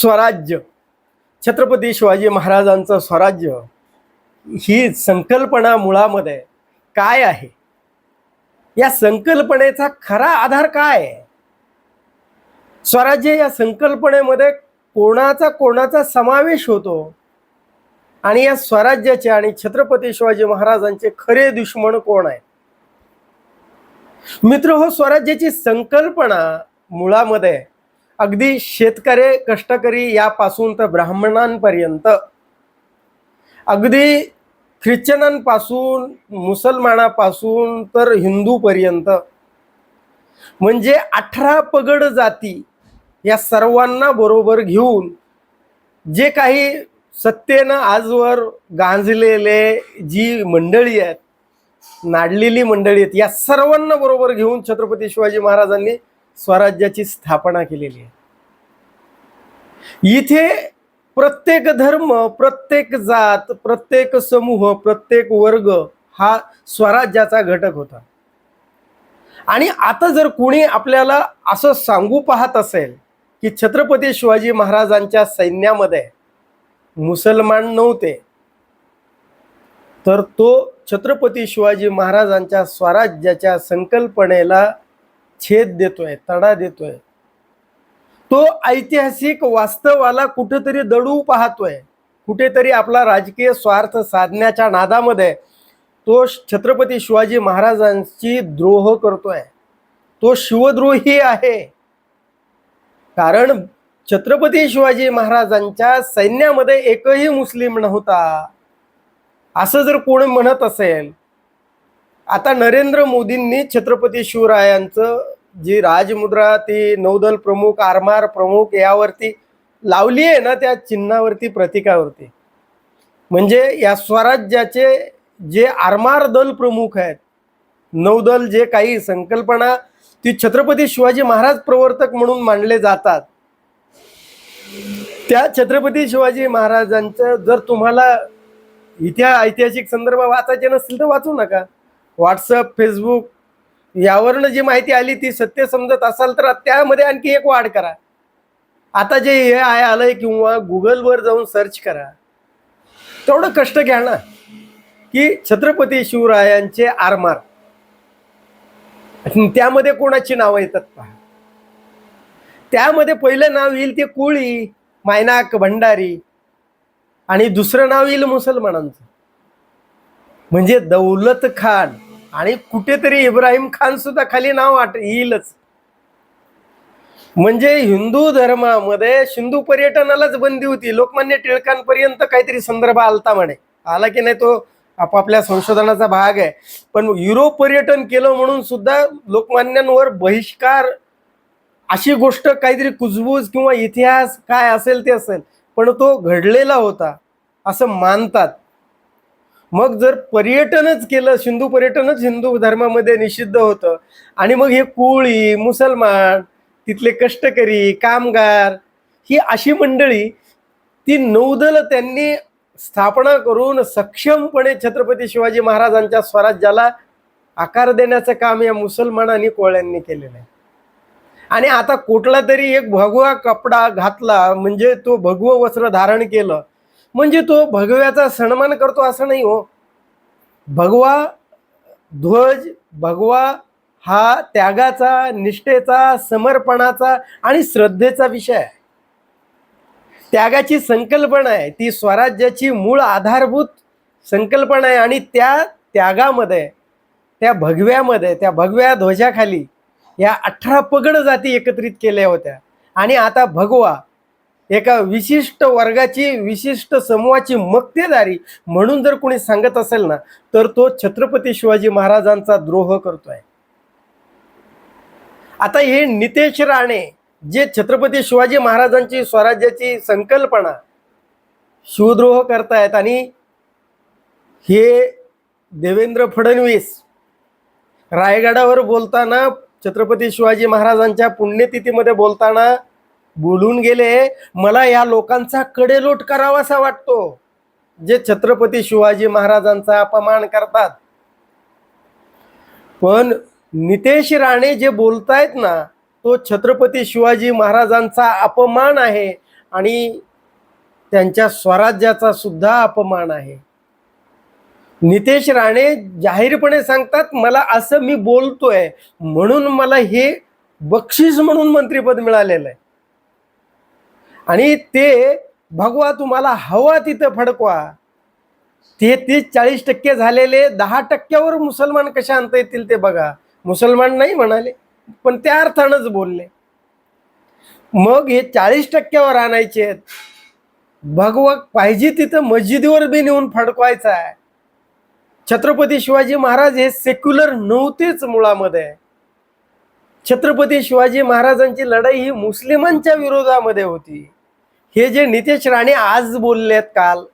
स्वराज्य. छत्रपती शिवाजी महाराजांचं स्वराज्य ही संकल्पना मुळामध्ये काय आहे? या संकल्पनेचा खरा आधार काय आहे? स्वराज्य या संकल्पनेमध्ये कोणाचा कोणाचा समावेश होतो? आणि या स्वराज्याचे आणि छत्रपती शिवाजी महाराजांचे खरे दुश्मन कोण आहे मित्र हो स्वराज्याची संकल्पना मुळामध्ये अगदी शेतकरी कष्टकरी यापासून तर ब्राह्मणांपर्यंत. अगदी ख्रिश्चनांपासून मुसलमानापासून तर हिंदूपर्यंत. म्हणजे अठरा पगड जाती या सर्वांना बरोबर घेऊन जे काही सत्तेनं आजवर गांजलेले जी मंडळी आहेत नाडलेली मंडळी आहेत या सर्वांना बरोबर घेऊन छत्रपती शिवाजी महाराजांनी स्वराज्याची स्थापना केलेली आहे. इथे प्रत्येक धर्म प्रत्येक जात प्रत्येक समूह प्रत्येक वर्ग हा स्वराज्याचा घटक होता. आणि आता जर कोणी आपल्याला असं सांगू पाहत असेल की छत्रपती शिवाजी महाराजांच्या सैन्यामध्ये मुसलमान नव्हते तर तो छत्रपती शिवाजी महाराजांच्या स्वराज्याच्या संकल्पनेला छेद देतोय तडा देतोय. तो ऐतिहासिक वास्तवाला कुठेतरी दडू पाहतोय. कुठेतरी आपला राजकीय स्वार्थ साधण्याच्या नादामध्ये तो छत्रपती शिवाजी महाराजांची द्रोह करतोय. तो शिवद्रोही आहे. कारण छत्रपती शिवाजी महाराजांच्या सैन्यामध्ये एकही मुस्लिम नव्हता. असं जर कोण म्हणत असेल आता नरेंद्र मोदींनी छत्रपती शिवरायांचं जी राजमुद्रा ती नौदल प्रमुख आरमार प्रमुख यावरती लावली आहे ना त्या चिन्हावरती प्रतीकावरती. म्हणजे या स्वराज्याचे जे आरमार दल प्रमुख आहेत नौदल जे काही संकल्पना ती छत्रपती शिवाजी महाराज प्रवर्तक म्हणून मानले जातात. त्या छत्रपती शिवाजी महाराजांचं जर तुम्हाला इतिहास ऐतिहासिक संदर्भ वाचायचे नसतील तर वाचू नका. व्हॉट्सअप फेसबुक यावरनं जी माहिती आली ती सत्य समजत असाल तर त्यामध्ये आणखी एक वाढ करा. आता जे हे आय आलंय किंवा गुगलवर जाऊन सर्च करा. तेवढं कष्ट घ्या ना. की छत्रपती शिवरायांचे आरमार. त्यामध्ये कोणाची नावं येतात पहा. त्यामध्ये पहिलं नाव येईल ते कोळी मायनाक भंडारी आणि दुसरं नाव येईल मुसलमानांचं. म्हणजे दौलत खान. आणि कुठेतरी इब्राहिम खान सुद्धा खाली नाव वाट येईलच. म्हणजे हिंदू धर्मामध्ये हिंदू पर्यटनालाच बंदी होती. लोकमान्य टिळकांपर्यंत काहीतरी संदर्भ आलता म्हणे. आला की नाही तो आपापल्या संशोधनाचा भाग आहे. पण युरोप पर्यटन केलं म्हणून सुद्धा लोकमान्यांवर बहिष्कार अशी गोष्ट काहीतरी कुजबूज किंवा इतिहास काय असेल ते असेल. पण तो घडलेला होता असं मानतात. मग जर पर्यटनच केलं सिंधू पर्यटनच हिंदू धर्मामध्ये निषिद्ध होतं आणि मग हे कोळी मुसलमान तिथले कष्टकरी कामगार ही अशी मंडळी ती नौदल त्यांनी स्थापना करून सक्षमपणे छत्रपती शिवाजी महाराजांच्या स्वराज्याला आकार देण्याचं काम या मुसलमान आणि कोळ्यांनी केलेलं आहे. आणि आता कुठला तरी एक भगवा कपडा घातला म्हणजे तो भगवं वस्त्र धारण केलं म्हणजे तो भगव्याचा सन्मान करतो असं नाही हो. भगवा ध्वज भगवा हा त्यागाचा निष्ठेचा समर्पणाचा आणि श्रद्धेचा विषय आहे. त्यागाची संकल्पना आहे. ती स्वराज्याची मूळ आधारभूत संकल्पना आहे आणि त्या त्यागामध्ये त्या भगव्यामध्ये त्या भगव्या ध्वजाखाली या अठरा पगड जाती एकत्रित केल्या होत्या. आणि आता भगवा एका विशिष्ट वर्गाची विशिष्ट समूहाची मक्तेदारी म्हणून जर कोणी सांगत असेल ना तर तो छत्रपती शिवाजी महाराजांचा द्रोह करतोय. आता हे नितेश राणे जे छत्रपती शिवाजी महाराजांची स्वराज्याची संकल्पना शिवद्रोह करतायत आणि हे देवेंद्र फडणवीस रायगडावर बोलताना छत्रपती शिवाजी महाराजांच्या पुण्यतिथीमध्ये बोलताना बोलून गेले मला या लोकांचा कडेलोट करावासा वाटतो. जे छत्रपती शिवाजी महाराजांचा अपमान करतात. पण नितेश राणे जे बोलतायत ना तो छत्रपती शिवाजी महाराजांचा अपमान आहे आणि त्यांच्या स्वराज्याचा सुद्धा अपमान आहे. नितेश राणे जाहीरपणे सांगतात मला असं मी बोलतोय म्हणून मला हे बक्षीस म्हणून मंत्रिपद मिळालेलं आहे. आणि ते भगवा तुम्हाला हवा तिथं फडकवा. ते तीस चाळीस टक्के झालेले दहा टक्क्यावर मुसलमान कशा आणता येतील ते बघा. मुसलमान नाही म्हणाले पण त्या अर्थानंच बोलले. मग हे चाळीस टक्क्यावर आणायचे आहेत. भगवा पाहिजे तिथं मस्जिदीवर बी नेऊन फडकवायचा आहे. छत्रपती शिवाजी महाराज हे सेक्युलर नव्हतेच मुळामध्ये. छत्रपती शिवाजी महाराजांची लढाई ही मुस्लिमांच्या विरोधामध्ये होती. हे जे नितेश राणे आज बोललेत काल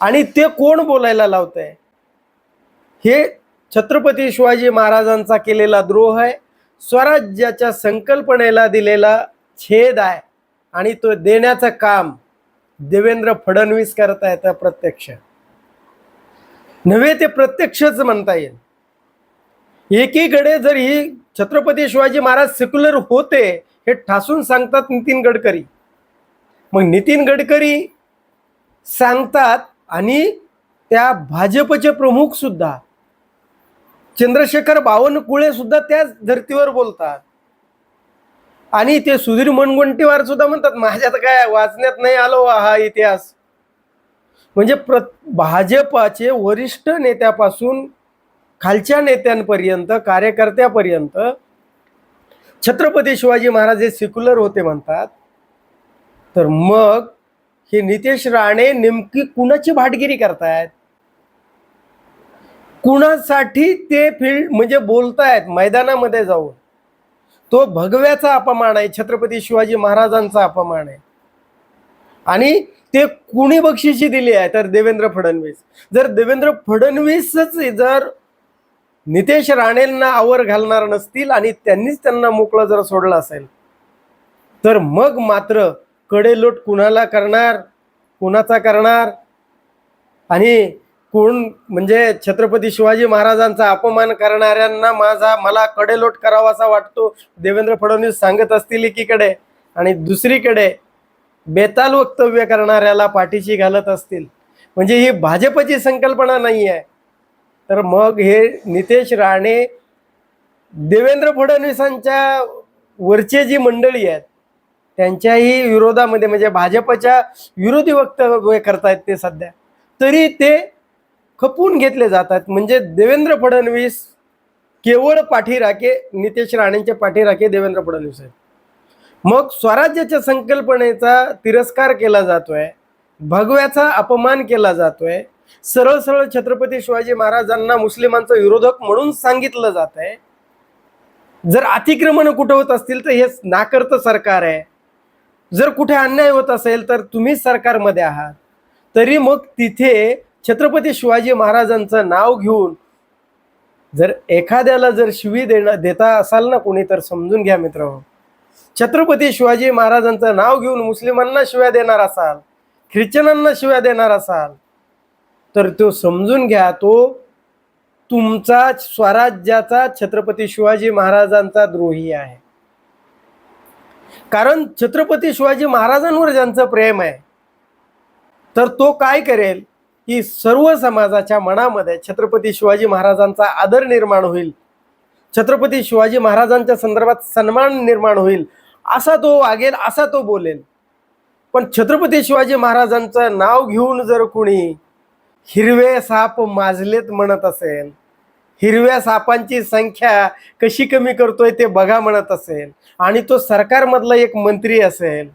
आणि ते कोण बोलायला लावत आहे हे छत्रपती शिवाजी महाराजांचा केलेला द्रोह आहे स्वराज्याच्या संकल्पनेला दिलेला छेद आहे आणि तो देण्याचं काम देवेंद्र फडणवीस करत आहेत प्रत्यक्ष. नव्हे ते प्रत्यक्षच म्हणता येईल. एकीकडे जर ही छत्रपती शिवाजी महाराज सेक्युलर होते हे ठासून सांगतात नितीन गडकरी. मग नितीन गडकरी सांगतात आणि त्या भाजपचे प्रमुख सुद्धा चंद्रशेखर बावनकुळे सुद्धा त्याच धर्तीवर बोलतात. आणि ते सुधीर मुनगंटीवार सुद्धा म्हणतात माझ्यात काय वाचण्यात नाही आलो हा इतिहास. म्हणजे प्र भाजपाचे वरिष्ठ नेत्यापासून खालच्या नेत्यांपर्यंत कार्यकर्त्यापर्यंत छत्रपती शिवाजी महाराज हे सिक्युलर होते म्हणतात. तर मग हे नितेश राणे नेमकी कुणाची भाटगिरी करतायत? कुणासाठी ते फील्ड म्हणजे बोलतायत मैदानामध्ये जाऊन? तो भगव्याचा अपमान आहे छत्रपती शिवाजी महाराजांचा अपमान आहे. आणि ते कुणी बक्षिशी दिली आहे? तर देवेंद्र फडणवीस. जर देवेंद्र फडणवीसच जर नितेश राणेंना आवर घालणार नसतील आणि त्यांनीच त्यांना मोकळं जर सोडलं असेल तर मग मात्र कडेलोट कुणाला करणार कुणाचा करणार? आणि कोण म्हणजे छत्रपती शिवाजी महाराजांचा अपमान करणाऱ्यांना माझा मला कडेलोट करावासा वाटतो. देवेंद्र फडणवीस सांगत असतील एकीकडे आणि दुसरीकडे बेताल वक्तव्य करणाऱ्याला पाठीशी घालत असतील. म्हणजे ही भाजपची संकल्पना नाही आहे. तर मग हे नितेश राणे देवेंद्र फडणवीसांच्या वरचे जी मंडळी आहेत त्यांच्याही विरोधामध्ये म्हणजे भाजपच्या विरोधी वक्तव्य करतायत ते सध्या. तरी ते खपून घेतले जातात. म्हणजे देवेंद्र फडणवीस केवळ पाठीराखे नितेश राणेंचे पाठीराखे देवेंद्र फडणवीस आहेत. मग स्वराज्याच्या संकल्पनेचा तिरस्कार केला जातोय. भगव्याचा अपमान केला जातोय. सरळ सरळ छत्रपती शिवाजी महाराजांना मुस्लिमांचा विरोधक म्हणून सांगितलं जात आहे जर अतिक्रमण कुठं होत असतील तर हे नाकर्त सरकार आहे. जर कुठे अन्याय होत असेल तर तुम्हीच सरकारमध्ये आहात. तरी मग तिथे छत्रपती शिवाजी महाराजांचं नाव घेऊन जर एखाद्याला जर शिवी देणं देता असाल ना कोणी तर समजून घ्या मित्र. छत्रपती शिवाजी महाराजांचं नाव घेऊन मुस्लिमांना शिव्या देणार असाल ख्रिश्चनांना शिव्या देणार असाल तर तो समजून घ्या तो तुमचा स्वराज्याचा छत्रपती शिवाजी महाराजांचा द्रोही आहे. कारण छत्रपती शिवाजी महाराजांवर ज्यांचं प्रेम आहे तर तो काय करेल? की सर्व समाजाच्या मनामध्ये छत्रपती शिवाजी महाराजांचा आदर निर्माण होईल. छत्रपती शिवाजी महाराजांच्या संदर्भात सन्मान निर्माण होईल. असा तो वागेल असा तो बोलेल. पण छत्रपती शिवाजी महाराजांचं नाव घेऊन जर कुणी हिरवे साप माजलेत म्हणत असेल हिरव्या सापांची संख्या कशी कमी करतोय ते बघा म्हणत असेल. आणि तो सरकारमधला एक मंत्री असेल.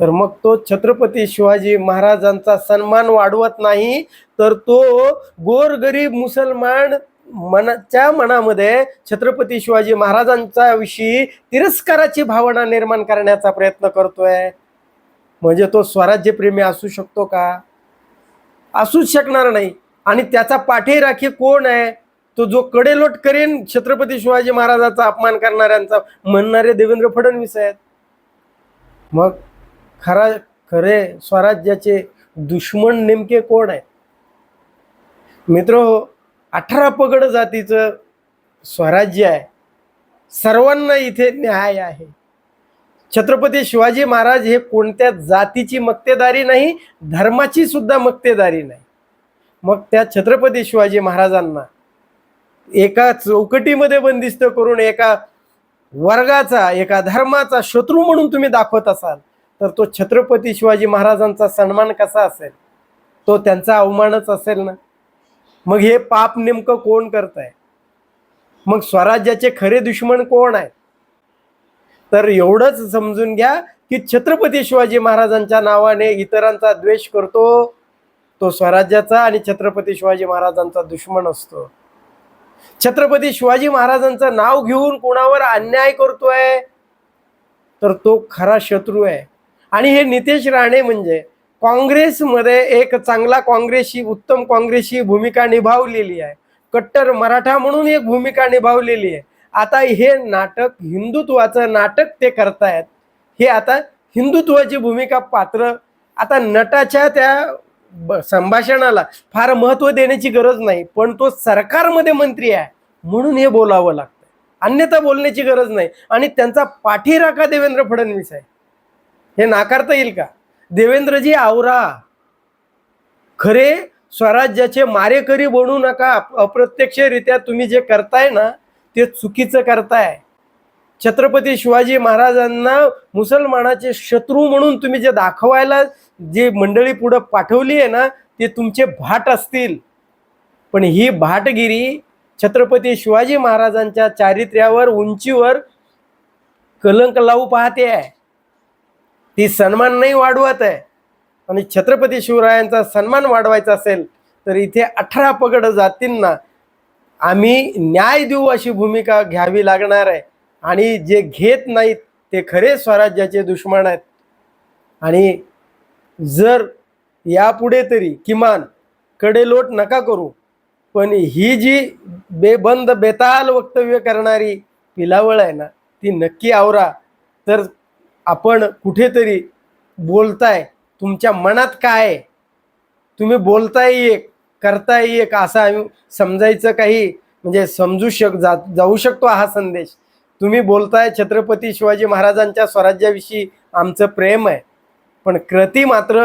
तर मग तो छत्रपती शिवाजी महाराजांचा सन्मान वाढवत नाही तर तो गोरगरीब मुसलमान मनाच्या मनामध्ये छत्रपती शिवाजी महाराजांच्या विषयी तिरस्काराची भावना निर्माण करण्याचा प्रयत्न करतोय. म्हणजे तो स्वराज्यप्रेमी असू शकतो का? असूच शकणार नाही. आणि त्याचा पाठीराखी कोण आहे? तो जो कडेलोट करेन छत्रपती शिवाजी महाराजांचा अपमान करणाऱ्यांचा म्हणणारे देवेंद्र फडणवीस आहेत. मग खरा खरे स्वराज्याचे दुश्मन नेमके कोण आहेत? मित्र अठरा पगड जातीचं स्वराज्य आहे. सर्वांना इथे न्याय आहे. छत्रपती शिवाजी महाराज हे कोणत्या जातीची मक्तेदारी नाही धर्माची सुद्धा मक्तेदारी नाही. मग त्या छत्रपती शिवाजी महाराजांना एका चौकटीमध्ये बंदिस्त करून एका वर्गाचा एका धर्माचा शत्रू म्हणून तुम्ही दाखवत असाल तर तो छत्रपती शिवाजी महाराजांचा सन्मान कसा असेल? तो त्यांचा अवमानच असेल ना? मग हे पाप नेमकं कोण करत आहे मग स्वराज्याचे खरे दुश्मन कोण आहे तर एवढंच समजून घ्या की छत्रपती शिवाजी महाराजांच्या नावाने इतरांचा द्वेष करतो तो स्वराज्याचा आणि छत्रपती शिवाजी महाराजांचा दुश्मन असतो. छत्रपती शिवाजी महाराजांचं नाव घेऊन कोणावर अन्याय करतोय तर तो खरा शत्रू आहे. आणि हे नितेश राणे म्हणजे काँग्रेसमध्ये एक चांगला काँग्रेसची उत्तम काँग्रेसची भूमिका निभावलेली आहे. कट्टर मराठा म्हणून एक भूमिका निभावलेली आहे. आता हे नाटक हिंदुत्वाचं नाटक ते करतायत. हे आता हिंदुत्वाची भूमिका पात्र. आता नटाच्या त्या संभाषणाला फार महत्त्व देण्याची गरज नाही पण तो सरकारमध्ये मंत्री आहे म्हणून हे बोलावं लागतं. अन्यथा बोलण्याची गरज नाही. आणि त्यांचा पाठीराखा देवेंद्र फडणवीस आहे. हे नाकारता येईल का? देवेंद्रजी आवरा. खरे स्वराज्याचे मारेकरी बनू नका. अप्रत्यक्षरित्या तुम्ही जे करताय ना ते चुकीचं करताय. छत्रपती शिवाजी महाराजांना मुसलमानाचे शत्रू म्हणून तुम्ही जे दाखवायला जी मंडळी पुढं पाठवली आहे ना ते तुमचे भाट असतील. पण ही भाटगिरी छत्रपती शिवाजी महाराजांच्या चारित्र्यावर उंचीवर कलंक लावू पाहते आहे. ती सन्मान नाही वाढवत आहे. आणि छत्रपती शिवरायांचा सन्मान वाढवायचा असेल तर इथे अठरा पगड जातींना आम्ही न्याय देऊ अशी भूमिका घ्यावी लागणार आहे. आणि जे घेत नाहीत ते खरे स्वराज्याचे दुश्मन आहेत. आणि जर यापुढे तरी किमान कडेलोट नका करू पण ही जी बेबंद बेताल वक्तव्य करणारी पिलावळ आहे ना ती नक्की आवरा. तर आपण कुठेतरी बोलताय तुमच्या मनात काय आहे? तुम्ही बोलताय एक करताय एक असं आम्ही समजायचं काही म्हणजे समजू शक जा जाऊ शकतो हा संदेश. तुम्ही बोलताय छत्रपती शिवाजी महाराजांच्या स्वराज्याविषयी आमचं प्रेम आहे. पण कृती मात्र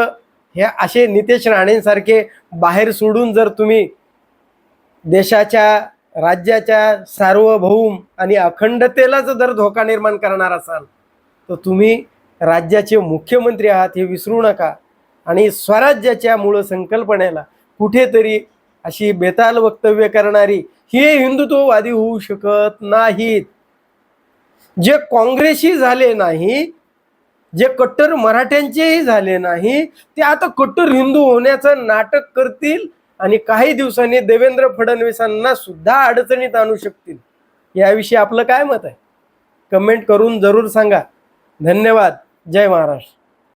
हे असे नितेश राणेंसारखे बाहेर सोडून जर तुम्ही देशाच्या राज्याच्या सार्वभौम आणि अखंडतेलाच जर धोका निर्माण करणार असाल तर तुम्ही राज्याचे मुख्यमंत्री आहात हे विसरू नका. आणि स्वराज्याच्या मूळ संकल्पनेला कुठेतरी अशी बेताल वक्तव्य करणारी हे हिंदुत्ववादी होऊ शकत नाहीत. जे काँग्रेसही झाले नाही जे कट्टर मराठ्यांचेही झाले नाही ते आता कट्टर हिंदू होण्याचं नाटक करतील आणि काही दिवसांनी देवेंद्र फडणवीसांना सुद्धा अडचणीत आणू शकतील. याविषयी आपलं काय मत आहे? कमेंट करून जरूर सांगा. धन्यवाद. जय महाराष्ट्र.